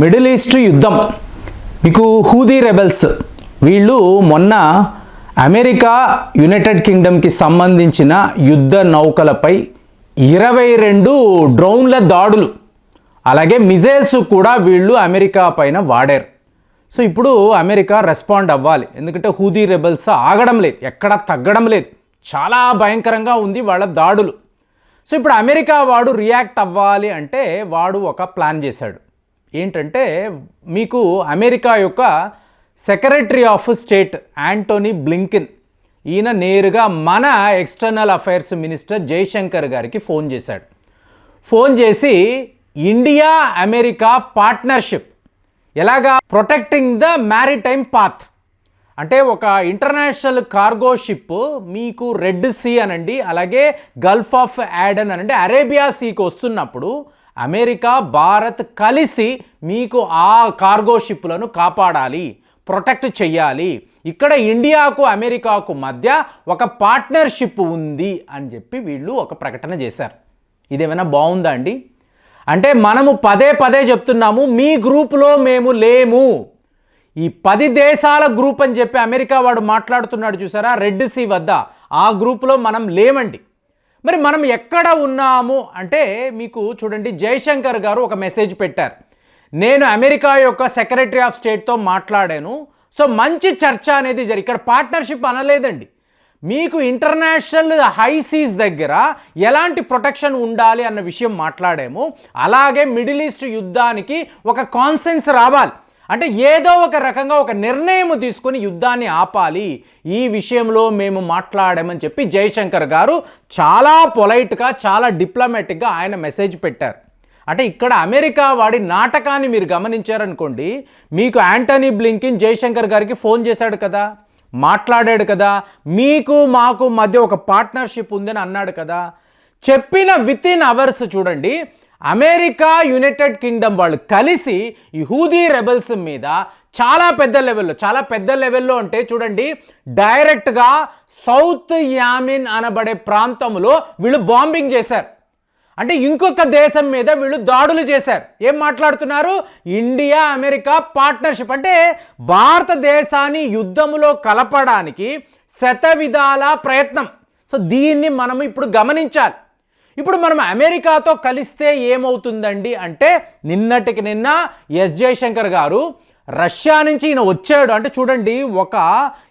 Middle east యుద్ధం. మీకు హూదీ rebels వీళ్ళు మొన్న అమెరికా యునైటెడ్ కింగ్డమ్కి సంబంధించిన యుద్ధ నౌకలపై ఇరవై రెండు డ్రోన్ల దాడులు. అలాగే మిజైల్స్ కూడా వీళ్ళు అమెరికా పైన వాడారు. సో ఇప్పుడు అమెరికా రెస్పాండ్ అవ్వాలి. ఎందుకంటే హూదీ రెబెల్స్ ఆగడం లేదు. ఎక్కడ తగ్గడం లేదు. చాలా భయంకరంగా ఉంది వాళ్ళ దాడులు. సో ఇప్పుడు అమెరికా వాడు రియాక్ట్ అవ్వాలి అంటే వాడు ఒక ప్లాన్ చేశాడు. ఏంటంటే మీకు అమెరికా యొక్క secretary of state Antony Blinken ఈయన నేరుగా మన ఎక్స్టర్నల్ అఫైర్స్ మినిస్టర్ జైశంకర్ గారికి ఫోన్ చేశాడు. ఫోన్ చేసి ఇండియా అమెరికా పార్ట్నర్షిప్ ఎలాగా ప్రొటెక్టింగ్ ద మ్యారిటైమ్ పాత్ అంటే ఒక ఇంటర్నేషనల్ కార్గో షిప్ మీకు రెడ్ సీ అనండి అలాగే గల్ఫ్ ఆఫ్ యాడన్ అనండి అరేబియా సీకి వస్తున్నప్పుడు అమెరికా భారత్ కలిసి మీకు ఆ కార్గో షిప్లను కాపాడాలి ప్రొటెక్ట్ చెయ్యాలి. ఇక్కడ ఇండియాకు అమెరికాకు మధ్య ఒక పార్ట్నర్షిప్ ఉంది అని చెప్పి వీళ్ళు ఒక ప్రకటన చేశారు. ఇదేమైనా బాగుందా అండి? అంటే మనము పదే పదే చెప్తున్నాము మీ గ్రూపులో మేము లేము. ఈ పది దేశాల గ్రూప్ అని చెప్పి అమెరికా వాడు మాట్లాడుతున్నాడు చూసారా? రెడ్ సీ వద్ద. ఆ గ్రూపులో మనం లేమండి. మరి మనం ఎక్కడ ఉన్నాము అంటే మీకు చూడండి జయశంకర్ గారు ఒక మెసేజ్ పెట్టారు. నేను అమెరికా యొక్క సెక్రటరీ ఆఫ్ స్టేట్తో మాట్లాడాను. సో మంచి చర్చ అనేది జరిగి ఇక్కడ పార్ట్నర్షిప్ అనలేదండి. మీకు ఇంటర్నేషనల్ హై సీస్ దగ్గర ఎలాంటి ప్రొటెక్షన్ ఉండాలి అన్న విషయం మాట్లాడాము. అలాగే మిడిల్ ఈస్ట్ యుద్ధానికి ఒక కాన్సెన్స్ రావాలి. అంటే ఏదో ఒక రకంగా ఒక నిర్ణయం తీసుకొని యుద్ధాన్ని ఆపాలి. ఈ విషయంలో మేము మాట్లాడామని చెప్పి జయశంకర్ గారు చాలా పొలైట్గా చాలా డిప్లొమాటిక్గా ఆయన మెసేజ్ పెట్టారు. అంటే ఇక్కడ అమెరికా వాడి నాటకాన్ని మీరు గమనించారనుకోండి మీకు యాంటనీ బ్లింకిన్ జయశంకర్ గారికి ఫోన్ చేశాడు కదా మాట్లాడాడు కదా మీకు మాకు మధ్య ఒక పార్ట్నర్షిప్ ఉందని అన్నాడు కదా. చెప్పిన విత్ ఇన్ అవర్స్ చూడండి అమెరికా యునైటెడ్ కింగ్డమ్ వాళ్ళు కలిసి యహూదీ రెబల్స్ మీద చాలా పెద్ద లెవెల్లో చాలా పెద్ద లెవెల్లో అంటే చూడండి డైరెక్ట్గా సౌత్ యామిన్ అనబడే ప్రాంతంలో వీళ్ళు బాంబింగ్ చేశారు. అంటే ఇంకొక దేశం మీద వీళ్ళు దాడులు చేశారు. ఏం మాట్లాడుతున్నారు? ఇండియా అమెరికా పార్ట్నర్షిప్ అంటే భారతదేశాన్ని యుద్ధములో కలపడానికి శత విధాల ప్రయత్నం. సో దీన్ని మనం ఇప్పుడు గమనించాలి. ఇప్పుడు మనం అమెరికాతో కలిస్తే ఏమవుతుందండి అంటే నిన్నటికి నిన్న ఎస్ జయశంకర్ గారు రష్యా నుంచి ఈయన వచ్చాడు. అంటే చూడండి ఒక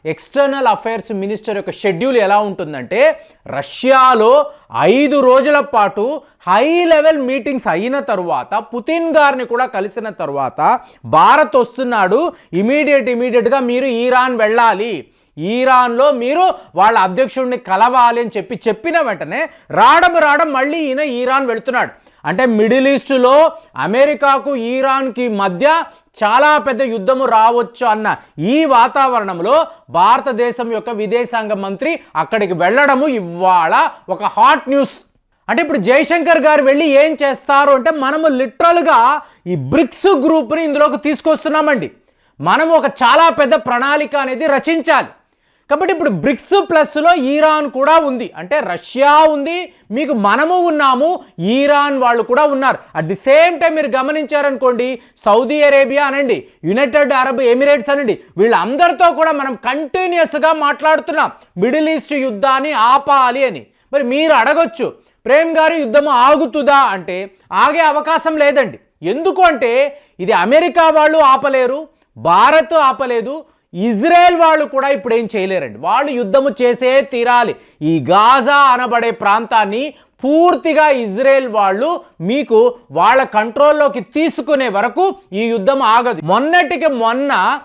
ఎక్స్టర్నల్ అఫైర్స్ మినిస్టర్ యొక్క షెడ్యూల్ ఎలా ఉంటుందంటే రష్యాలో ఐదు రోజుల పాటు హై లెవెల్ మీటింగ్స్ అయిన తరువాత పుతిన్ గారిని కూడా కలిసిన తర్వాత భారత్ వస్తున్నాడు. ఇమీడియట్ ఇమీడియట్గా మీరు ఈరాన్ వెళ్ళాలి. ఈరాన్లో మీరు వాళ్ళ అధ్యక్షుడిని కలవాలి అని చెప్పి చెప్పిన వెంటనే రావడం రావడం మళ్ళీ ఈయన ఈరాన్ వెళుతున్నాడు. అంటే మిడిల్ ఈస్టులో అమెరికాకు ఈరాన్కి మధ్య చాలా పెద్ద యుద్ధము రావచ్చు అన్న ఈ వాతావరణంలో భారతదేశం యొక్క విదేశాంగ మంత్రి అక్కడికి వెళ్ళడము ఇవాళ ఒక హాట్ న్యూస్. అంటే ఇప్పుడు జయశంకర్ గారు వెళ్ళి ఏం చేస్తారు అంటే మనము లిటరల్గా ఈ బ్రిక్స్ గ్రూప్ని ఇందులోకి తీసుకొస్తున్నామండి. మనం ఒక చాలా పెద్ద ప్రణాళిక అనేది రచించాలి. కాబట్టి ఇప్పుడు బ్రిక్స్ ప్లస్లో ఈరాన్ కూడా ఉంది. అంటే రష్యా ఉంది మీకు మనము ఉన్నాము ఈరాన్ వాళ్ళు కూడా ఉన్నారు. అట్ ది సేమ్ టైం మీరు గమనించారనుకోండి సౌదీ అరేబియా అనండి యునైటెడ్ అరబ్ ఎమిరేట్స్ అనండి వీళ్ళందరితో కూడా మనం కంటిన్యూస్గా మాట్లాడుతున్నాం. మిడిల్ ఈస్ట్ యుద్ధాన్ని ఆపాలి అని. మరి మీరు అడగొచ్చు ప్రేమ్ గారు యుద్ధం ఆగుతుందా అంటే ఆగే అవకాశం లేదండి. ఎందుకు అంటే ఇది అమెరికా వాళ్ళు ఆపలేరు భారత్ ఆపలేదు ఇజ్రాయెల్ వాళ్ళు కూడా ఇప్పుడు ఏం చేయలేరండి. వాళ్ళు యుద్ధము చేసే తీరాలి. ఈ గాజా అనబడే ప్రాంతాన్ని పూర్తిగా ఇజ్రాయెల్ వాళ్ళు మీకు వాళ్ళ కంట్రోల్లోకి తీసుకునే వరకు ఈ యుద్ధం ఆగదు. మొన్నటికి మొన్న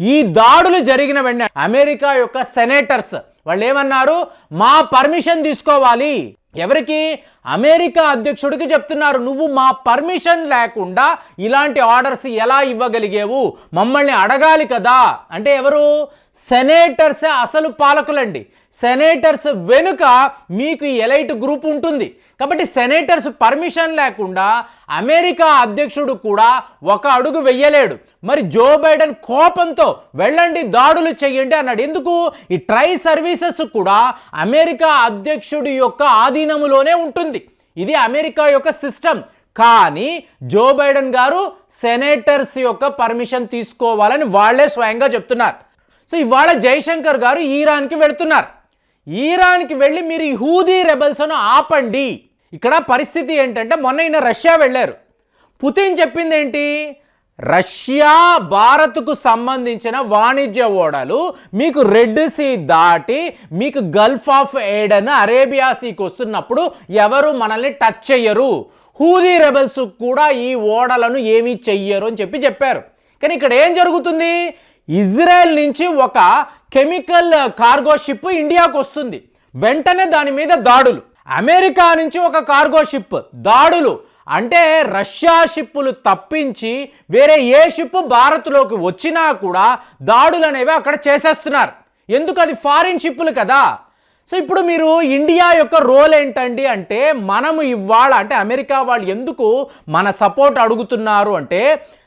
ఈ దాడులు జరిగిన వెంటనే అమెరికా యొక్క సెనేటర్స్ వాళ్ళు ఏమన్నారు? మా పర్మిషన్ తీసుకోవాలి. ఎవరికి? అమెరికా అధ్యక్షుడికి చెప్తున్నారు. నువ్వు మా పర్మిషన్ లేకుండా ఇలాంటి ఆర్డర్స్ ఎలా ఇవ్వగలిగేవు? మమ్మల్ని అడగాలి కదా. అంటే ఎవరు? సెనేటర్సే అసలు పాలకులండి. సెనేటర్స్ వెనుక మీకు ఈ ఎలైట్ గ్రూప్ ఉంటుంది. కాబట్టి సెనేటర్స్ పర్మిషన్ లేకుండా అమెరికా అధ్యక్షుడు కూడా ఒక అడుగు వెయ్యలేడు మరి జో బైడెన్ కోపంతో వెళ్ళండి దాడులు చేయండి అన్నాడు. ఎందుకు? ఈ ట్రై సర్వీసెస్ కూడా అమెరికా అధ్యక్షుడి యొక్క ఆధీనములోనే ఉంటుంది. ఇది అమెరికా యొక్క సిస్టమ్. కానీ జో బైడెన్ గారు సెనేటర్స్ యొక్క పర్మిషన్ తీసుకోవాలని వాళ్ళే స్వయంగా చెప్తున్నారు. సో ఇవాళ జైశంకర్ గారు ఈరాన్కి వెళుతున్నారు. ఈరాన్కి వెళ్ళి మీరు ఈ హూదీ రెబల్స్ను ఆపండి. ఇక్కడ పరిస్థితి ఏంటంటే మొన్న ఈయన రష్యా వెళ్ళారు. పుతిన్ చెప్పింది ఏంటి? రష్యా భారత్కు సంబంధించిన వాణిజ్య ఓడలు మీకు రెడ్ సీ దాటి మీకు గల్ఫ్ ఆఫ్ ఎయిడన్ అరేబియా సీకి వస్తున్నప్పుడు ఎవరు మనల్ని టచ్ చెయ్యరు. హూదీ రెబల్స్ కూడా ఈ ఓడలను ఏమీ చెయ్యరు అని చెప్పి చెప్పారు. కానీ ఇక్కడ ఏం జరుగుతుంది? ఇజ్రాయెల్ నుంచి ఒక కెమికల్ uh, కార్గో షిప్ ఇండియాకు వస్తుంది. వెంటనే దాని మీద దాడులు. అమెరికా నుంచి ఒక కార్గో షిప్ దాడులు. అంటే రష్యా షిప్పులు తప్పించి వేరే ఏ షిప్ భారత్లోకి వచ్చినా కూడా దాడులు అనేవి అక్కడ చేసేస్తున్నారు. ఎందుకు అది ఫారిన్ షిప్పులు కదా? సో ఇప్పుడు మీరు ఇండియా యొక్క రోల్ ఏంటండి అంటే మనము ఇవాళ అంటే అమెరికా వాళ్ళు ఎందుకు మన సపోర్ట్ అడుగుతున్నారు అంటే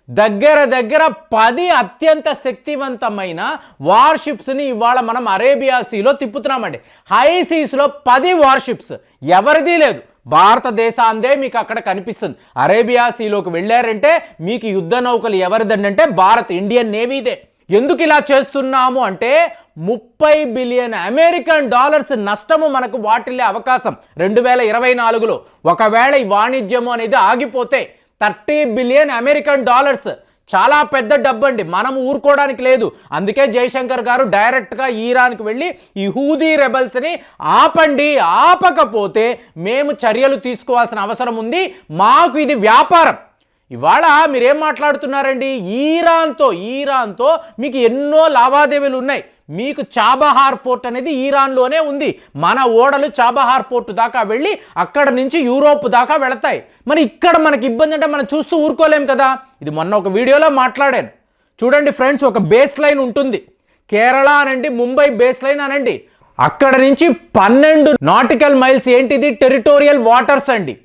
దగ్గర దగ్గర పది అత్యంత శక్తివంతమైన వార్షిప్స్ని ఇవాళ మనం అరేబియా సీలో తిప్పుతున్నామండి. హై సీస్లో పది వార్షిప్స్. ఎవరిది లేదు. భారతదేశాందే మీకు అక్కడ కనిపిస్తుంది. అరేబియా సీలోకి వెళ్ళారంటే మీకు యుద్ధ నౌకలు ఎవరిదంటే భారత్ ఇండియన్ నేవీదే. ఎందుకు ఇలా చేస్తున్నాము అంటే ముప్పై బిలియన్ అమెరికన్ డాలర్స్ నష్టము మనకు వాటిల్లే అవకాశం. రెండు వేల ఇరవై నాలుగులో ఒకవేళ ఈ వాణిజ్యము అనేది ఆగిపోతే థర్టీ బిలియన్ అమెరికన్ డాలర్స్. చాలా పెద్ద డబ్బు అండి మనం ఊరుకోవడానికి లేదు. అందుకే జయశంకర్ గారు డైరెక్ట్గా ఈరాన్కి వెళ్ళి ఈ హూదీ రెబల్స్ని ఆపండి ఆపకపోతే మేము చర్యలు తీసుకోవాల్సిన అవసరం ఉంది. మాకు ఇది వ్యాపారం. ఇవాళ మీరేం మాట్లాడుతున్నారండి? ఈరాన్తో ఈరాన్తో మీకు ఎన్నో లావాదేవీలు ఉన్నాయి. మీకు చాబహార్ పోర్ట్ అనేది ఈరాన్లోనే ఉంది. మన ఓడలు చాబహార్ పోర్ట్ దాకా వెళ్ళి అక్కడ నుంచి యూరోప్ దాకా వెళతాయి. మరి ఇక్కడ మనకి ఇబ్బంది అంటే మనం చూస్తూ ఊరుకోలేం కదా? ఇది మొన్న ఒక వీడియోలో మాట్లాడాను. చూడండి ఫ్రెండ్స్ ఒక బేస్ లైన్ ఉంటుంది. కేరళ అనండి ముంబై బేస్ లైన్ అనండి. అక్కడ నుంచి పన్నెండు నాటికల్ మైల్స్ ఏంటిది? టెరిటోరియల్ వాటర్స్ అండి.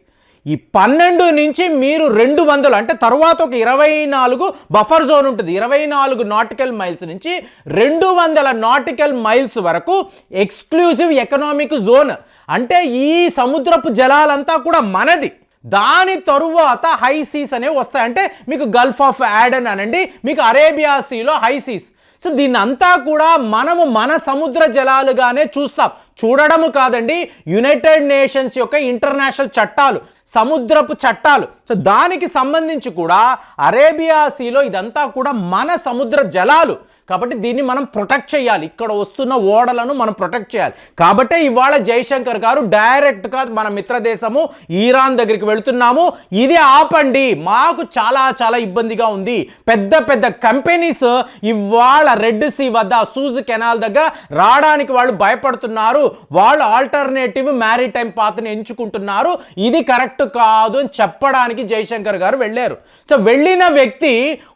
ఈ పన్నెండు నుంచి మీరు రెండు వందలు అంటే తర్వాత ఒక ఇరవై నాలుగు బఫర్ జోన్ ఉంటుంది. ఇరవై నాలుగు నాటికల్ మైల్స్ నుంచి రెండు వందల నాటికల్ మైల్స్ వరకు ఎక్స్క్లూజివ్ ఎకనామిక్ జోన్ అంటే ఈ సముద్రపు జలాలంతా కూడా మనది. దాని తరువాత హై సీస్ అనేవి వస్తాయి. అంటే మీకు గల్ఫ్ ఆఫ్ యాడన్ అనండి మీకు అరేబియా సీలో హై సీస్ సో దీన్ని అంతా కూడా మనము మన సముద్ర జలాలుగానే చూస్తాం. చూడడము కాదండి యునైటెడ్ నేషన్స్ యొక్క ఇంటర్నేషనల్ చట్టాలు. సముద్రపు చట్టాలు. సో దానికి సంబంధించి కూడా అరేబియా సీలో ఇదంతా కూడా మన సముద్ర జలాలు. కాబట్టి దీన్ని మనం ప్రొటెక్ట్ చేయాలి. ఇక్కడ వస్తున్న ఓడలను మనం ప్రొటెక్ట్ చేయాలి. కాబట్టే ఇవాళ జైశంకర్ గారు డైరెక్ట్గా మన మిత్రదేశము ఈరాన్ దగ్గరికి వెళుతున్నాము. ఇది ఆపండి. మాకు చాలా చాలా ఇబ్బందిగా ఉంది. పెద్ద పెద్ద కంపెనీస్ ఇవాళ రెడ్ సీ వద్ద సూజ్ కెనాల్ దగ్గర రావడానికి వాళ్ళు భయపడుతున్నారు. వాళ్ళు ఆల్టర్నేటివ్ మ్యారీటైమ్ పాత్ని ఎంచుకుంటున్నారు. ఇది కరెక్ట్ కాదు అని చెప్పడానికి జయశంకర్ గారు వెళ్ళారు. సో వెళ్ళిన వ్యక్తి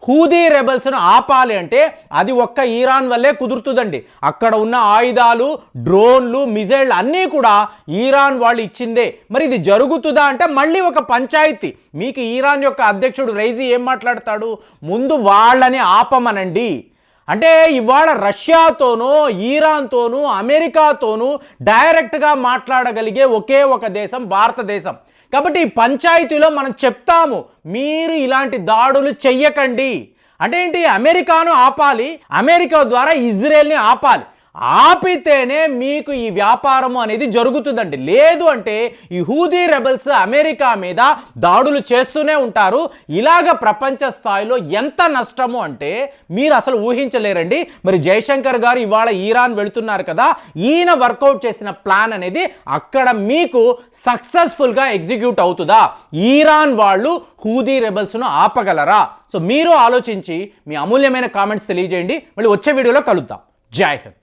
హూదీ రెబల్స్ను ఆపాలి అంటే అది ఒక్క ఈరాన్ వల్లే కుదురుతుందండి. అక్కడ ఉన్న ఆయుధాలు డ్రోన్లు మిజైళ్ళు అన్నీ కూడా ఈరాన్ వాళ్ళు ఇచ్చిందే. మరి ఇది జరుగుతుందా అంటే మళ్ళీ ఒక పంచాయతీ. మీకు ఈరాన్ యొక్క అధ్యక్షుడు రైజీ ఏం మాట్లాడతాడు? ముందు వాళ్ళని ఆపమనండి. అంటే ఇవాళ రష్యాతోనూ ఈరాన్తోనూ అమెరికాతోనూ డైరెక్ట్గా మాట్లాడగలిగే ఒకే ఒక దేశం భారతదేశం. కాబట్టి ఈ పంచాయతీలో మనం చెప్తాము మీరు ఇలాంటి దాడులు చెయ్యకండి. అంటే ఏంటి? అమెరికాను ఆపాలి. అమెరికా ద్వారా ఇజ్రాయెల్ని ఆపాలి. ఆపితేనే మీకు ఈ వ్యాపారము అనేది జరుగుతుందండి. లేదు అంటే ఈ హూదీ రెబల్స్ అమెరికా మీద దాడులు చేస్తూనే ఉంటారు. ఇలాగ ప్రపంచ స్థాయిలో ఎంత నష్టము అంటే మీరు అసలు ఊహించలేరండి. మరి జయశంకర్ గారు ఇవాళ ఈరాన్ వెళుతున్నారు కదా ఈయన వర్కౌట్ చేసిన ప్లాన్ అనేది అక్కడ మీకు సక్సెస్ఫుల్గా ఎగ్జిక్యూట్ అవుతుందా? ఈరాన్ వాళ్ళు హూదీ రెబల్స్ను ఆపగలరా? సో మీరు ఆలోచించి మీ అమూల్యమైన కామెంట్స్ తెలియజేయండి. మళ్ళీ వచ్చే వీడియోలో కలుద్దాం. జై హింద్.